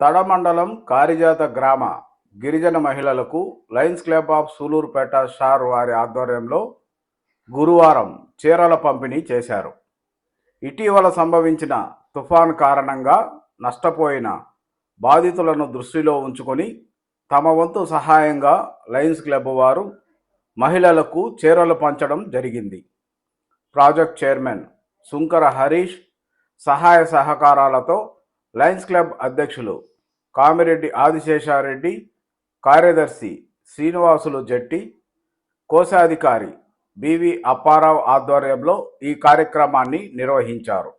తడమండలం కారిజాత గ్రామ గిరిజన మహిళలకు Lions Club of Sullurpeta SHAR వారి ఆధ్వర్యంలో గురువారం చీరల పంపిణీ చేశారు. ఇటీవల సంభవించిన తుఫాన్ కారణంగా నష్టపోయిన బాధితులను దృష్టిలో ఉంచుకొని తమ వంతు సహాయంగా లయన్స్ క్లబ్ వారు మహిళలకు చీరలు పంచడం జరిగింది. ప్రాజెక్ట్ చైర్మన్ సుంకర హరీష్ సహాయ సహకారాలతో లయన్స్ క్లబ్ అధ్యక్షులు కామిరెడ్డి ఆదిశేషారెడ్డి కార్యదర్శి శ్రీనివాసులు జట్టి కోశాధికారి బివి అప్పారావు ఆధ్వర్యంలో ఈ కార్యక్రమాన్ని నిర్వహించారు.